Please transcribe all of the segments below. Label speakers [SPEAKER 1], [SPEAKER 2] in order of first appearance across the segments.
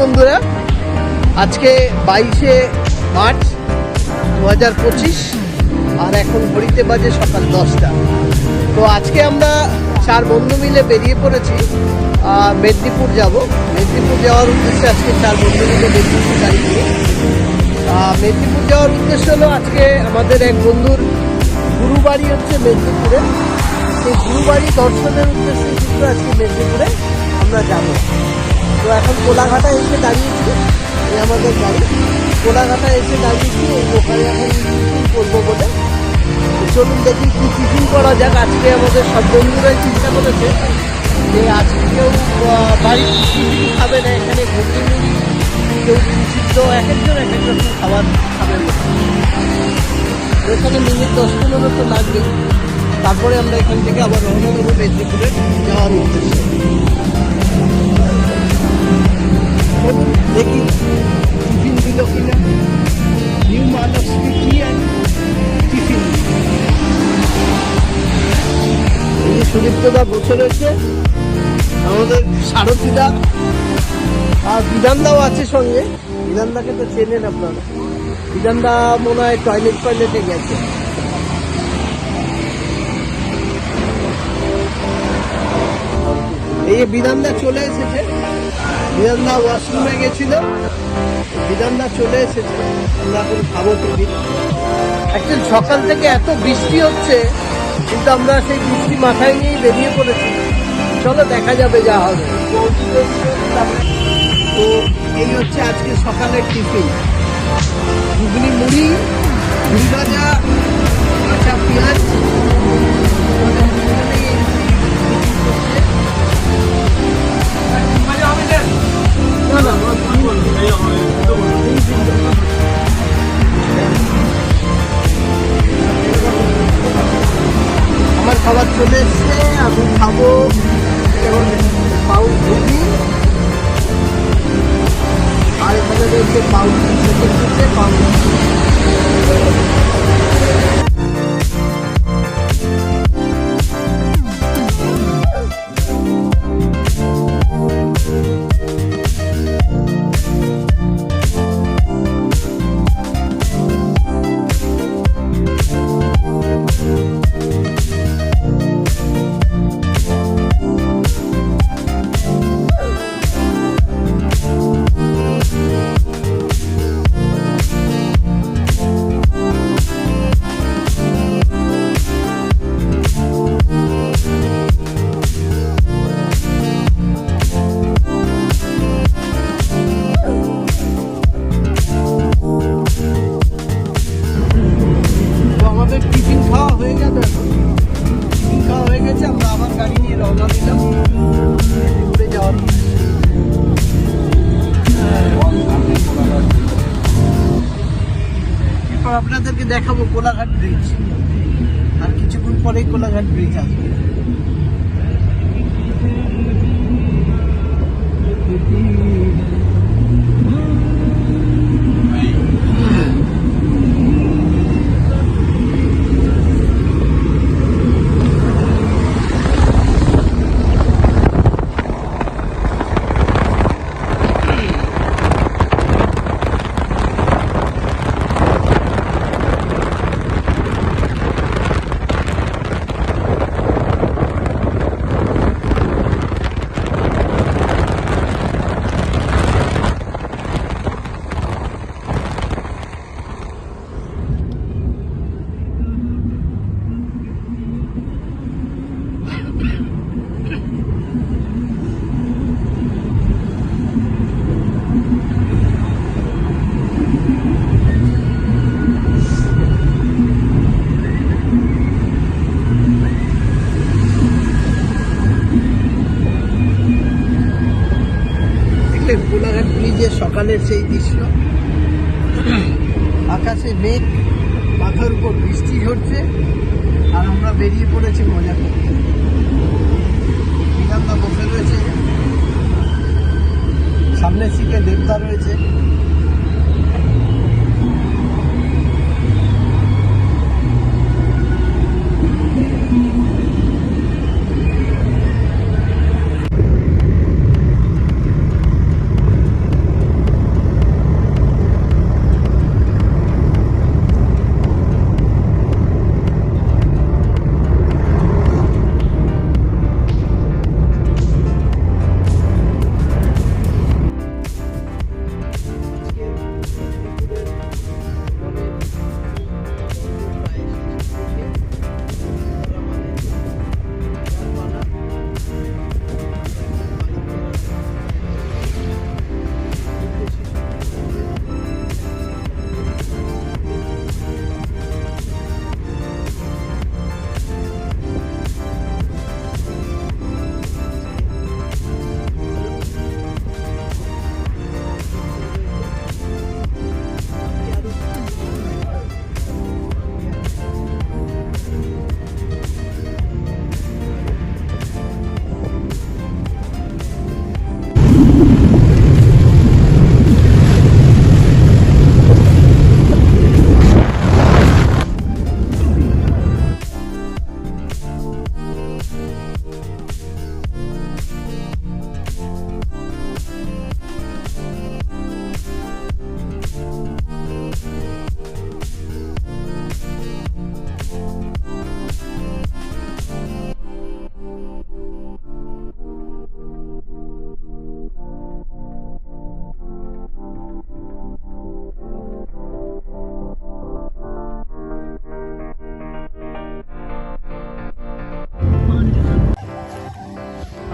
[SPEAKER 1] বন্ধুরা, আজকে বাইশে মার্চ দু হাজার পঁচিশ আর এখন ঘড়িতে বাজে সকাল দশটা। তো আজকে আমরা চার বন্ধু মিলে বেরিয়ে পড়েছি মেদিনীপুর যাব। মেদিনীপুর যাওয়ার উদ্দেশ্যে আজকে চার বন্ধু মিলে মেদিনীপুর গাড়ি নিয়ে। মেদিনীপুর যাওয়ার উদ্দেশ্য হলো আজকে আমাদের এক বন্ধুর গুরুবাড়ি হচ্ছে মেদিনীপুরে। সেই গুরুবাড়ি দর্শনের উদ্দেশ্যে কিন্তু আজকে মেদিনীপুরে আমরা যাব। তো এখন কোলাঘাটা এসে দাঁড়িয়েছি। এই আমাদের গাড়ি কোলাঘাটা এসে দাঁড়িয়েছি, এই ওখানে এখন করব বলে। চলুন দেখি কি টিফিন করা যাক। আজকে আমাদের সব বন্ধুরাই চিন্তা করেছে যে আজকে কেউ বাড়ির টিফিন খাবে না, এখানে মুড়ি কেউ সিদ্ধ, এক একজন, এক এক রকম খাবার খাবে এখানে মিনিট দশ পনেরো তো লাগবে তারপরে আমরা এখান থেকে আবার রওনা দেবো মেদিনীপুরে যাওয়ার উদ্দেশ্যে। দেখি টিফিন সুদীপ্তদা বসে রয়েছে আমাদের সারথীদা আর বিধানদাও আছে সঙ্গে বিধানদাকে তো চেনেন আপনারা বিধানদা মনে হয় টয়লেট টয়লেটে গেছে এই বিধানদা চলে এসেছে বিধানদা ওয়াশরুমে গেছিল বিধানদা চলে এসেছে। আমরা এখন খাব টিফিন। অ্যাকচুয়ালি সকাল থেকে এত বৃষ্টি হচ্ছে কিন্তু আমরা সেই বৃষ্টি মাথায় নিয়েই বেরিয়ে পড়েছি। চলো দেখা যাবে যা হবে। তো এই হচ্ছে আজকে সকালের টিফিন। ঘুগনি মুড়ি মুড়ি ভাজা কাঁচা পেঁয়াজ দেখলেন কোলাঘাট ব্রিজের সকালের সেই দৃশ্য। আকাশে মেঘ মাথার উপর বৃষ্টি ঝরছে, আর আমরা বেরিয়ে পড়েছি মজা করতে। বিধানদা বসে রয়েছে। সামনের সিটে দেবতা রয়েছে।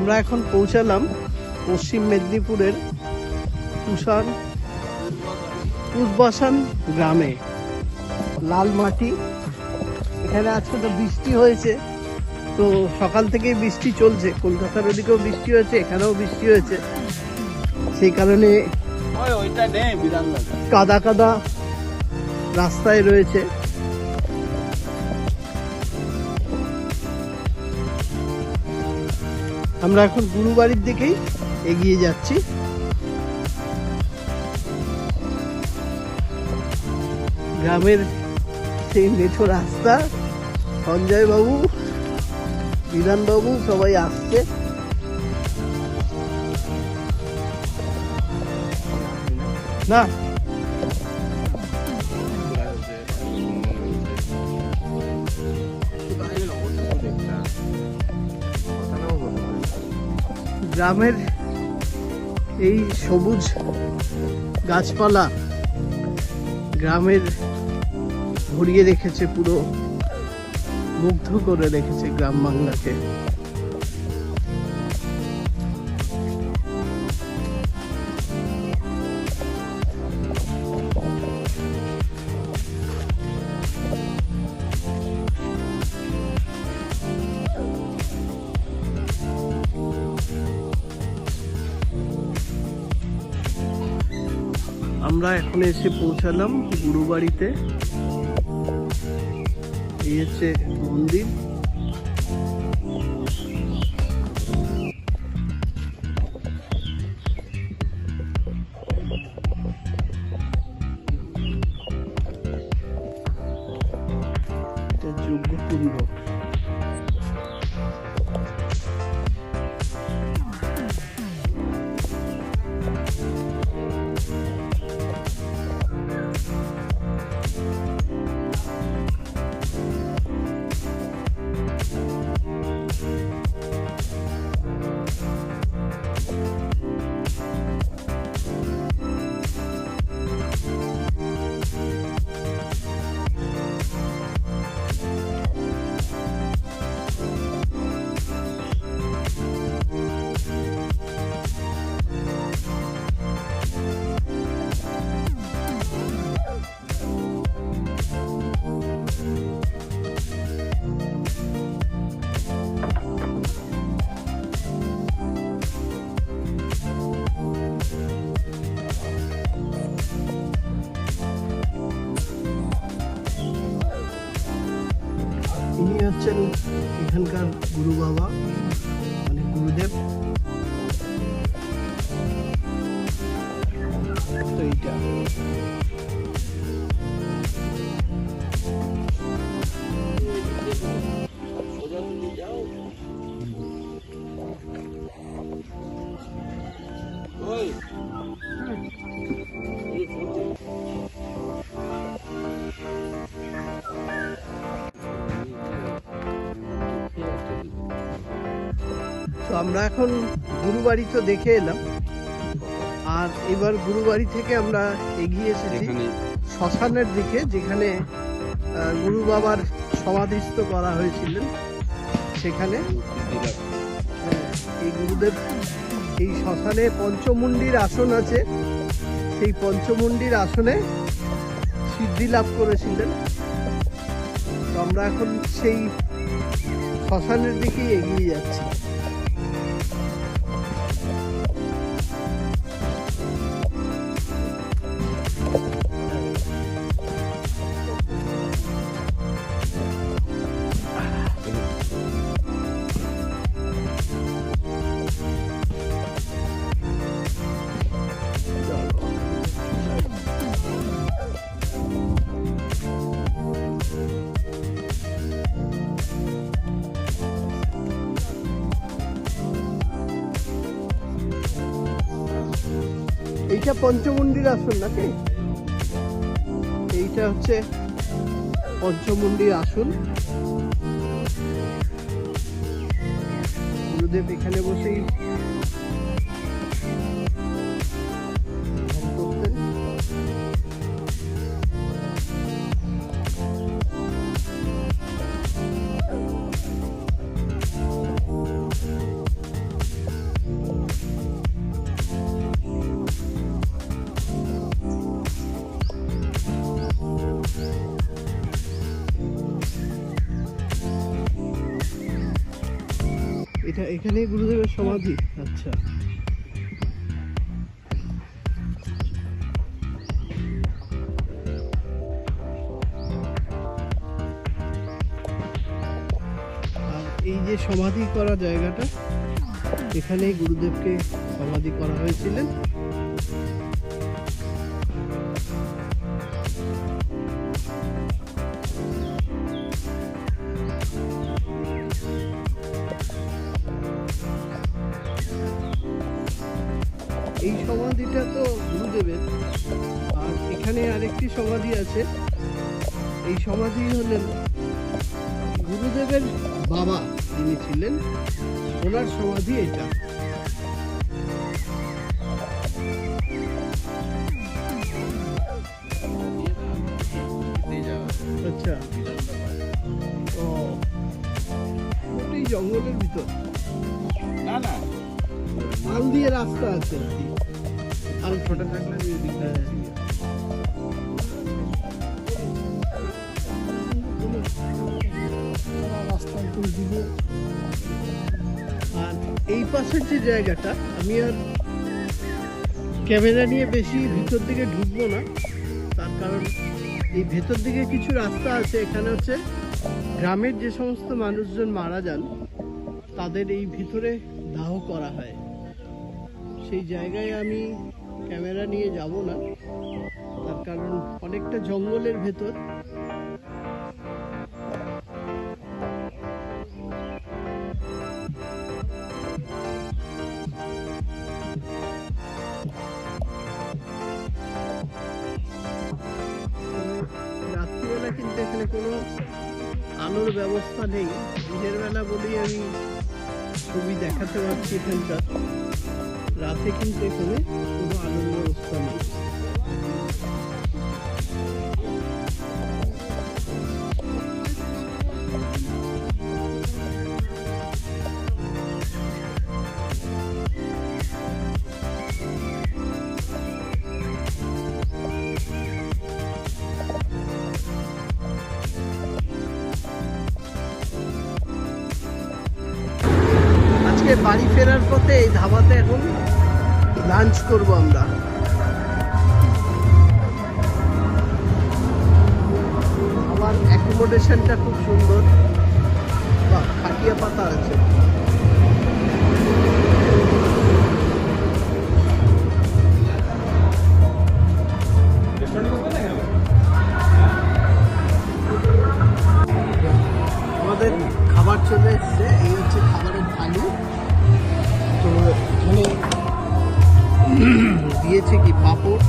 [SPEAKER 1] আমরা এখন পৌঁছালাম পশ্চিম মেদিনীপুরের কুষাণ কুশবাসান গ্রামে লাল মাটি এখানে আজকে তো বৃষ্টি হয়েছে। তো সকাল থেকেই বৃষ্টি চলছে। কলকাতার ওদিকেও বৃষ্টি হয়েছে এখানেও বৃষ্টি হয়েছে। সেই কারণে কাদা কাদা রাস্তায় রয়েছে। আমরা এখন গুরুবাড়ির দিকেই এগিয়ে যাচ্ছি। গ্রামের সেই মেঠো রাস্তা সঞ্জয় বাবু বিধান বাবু সবাই আসছে। না গ্রামের এই সবুজ গাছপালা গ্রামের ভরিয়ে রেখেছে পুরো মুগ্ধ করে রেখেছে গ্রাম বাংলাকে। আমরা এখন এসে পৌঁছালাম গুরুবাড়িতে। এই হচ্ছে মন্দির। আমরা এখন গুরুবাড়ি তো দেখে এলাম। আর এবার গুরুবাড়ি থেকে আমরা এগিয়ে এসেছি শ্মশানের দিকে যেখানে গুরু বাবার সমাধিস্থ করা হয়েছিলেন। সেখানে এই গুরুদেব এই শ্মশানে পঞ্চমুণ্ডির আসন আছে। সেই পঞ্চমুণ্ডির আসনে সিদ্ধি লাভ করেছিলেন। তো আমরা এখন সেই শ্মশানের দিকেই এগিয়ে যাচ্ছি। এইটা পঞ্চমন্দির আসন নাকি? এইটা হচ্ছে পঞ্চমন্দির আসন গুরুদেব এখানে বসেই এখানেই গুরুদেবের সমাধি। আচ্ছা। এই যে সমাধি করা জায়গাটা এখানেই গুরুদেবকে সমাধি করা হয়েছিলেন। এই সমাধিটা তো গুরুদেবের। আর এখানে আরেকটি সমাধি আছে। এই সমাধি হলেন গুরুদেবের বাবা যিনি ছিলেন, ওনার সমাধি এটা। আচ্ছা। জঙ্গলের ভিতর।
[SPEAKER 2] না না।
[SPEAKER 1] মাল দিয়ে রাস্তা আছে। ছোট আর এই পাশের যে জায়গাটা, আমি আর ক্যামেরা নিয়ে বেশি ভিতর দিকে ঢুকবো না। তার কারণ এই ভেতর দিকে কিছু রাস্তা আছে। এখানে হচ্ছে গ্রামের যে সমস্ত মানুষজন মারা যান, তাদের এই ভিতরে দাহ করা হয়। সেই জায়গায় আমি ক্যামেরা নিয়ে যাব না। তার কারণ অনেকটা জঙ্গলের ভেতর। রাত্রিবেলা কিন্তু এখানে কোনো আলোর ব্যবস্থা নেই। দিনের বেলা বলেই আমি ছবি দেখাতে পারছি এখানকার। রাতে কিন্তু এখানে কোনো আলোর ব্যবস্থা নেই। বাড়ি ফেরার পথে এই ধাবাতে এখন লাঞ্চ করব আমরা। আমার অ্যাকোমোডেশনটা খুব সুন্দর। বা খাটিয়া পাতা আছে। আমাদের খাবার চলে এসছে, এই হচ্ছে খাবারের থালি। তো এখানে দিয়েছে কি পাঁপড়,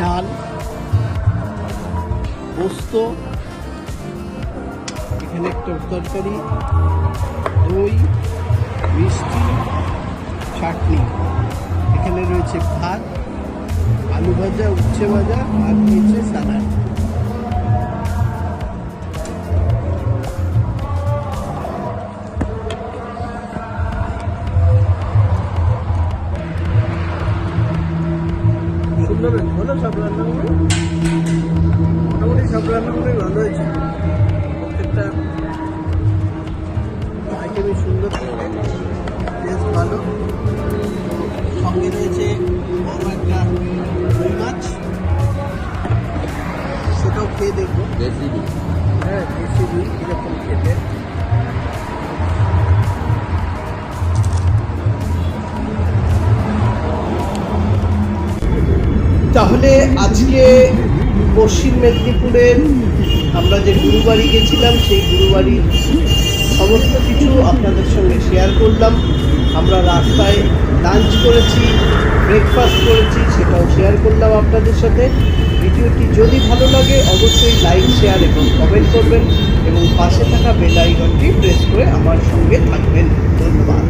[SPEAKER 1] ডাল, পোস্ত, এখানে একটা তরকারি, দই, মিষ্টি, চাটনি। এখানে রয়েছে ভাত, আলু ভাজা, উচ্ছে ভাজা আর দিয়েছে স্যালাড। আজকে পশ্চিম মেদিনীপুরের আমরা যে গুরুবাড়ি গেছিলাম, সেই গুরুবাড়ির সমস্ত কিছু আপনাদের সঙ্গে শেয়ার করলাম। আমরা রাস্তায় লাঞ্চ করেছি ব্রেকফাস্ট করেছি, সেটাও শেয়ার করলাম আপনাদের সাথে। ভিডিওটি যদি ভালো লাগে, অবশ্যই লাইক শেয়ার এবং কমেন্ট করবেন এবং পাশে থাকা বেল আইকনটি প্রেস করে আমার সঙ্গে থাকবেন। ধন্যবাদ।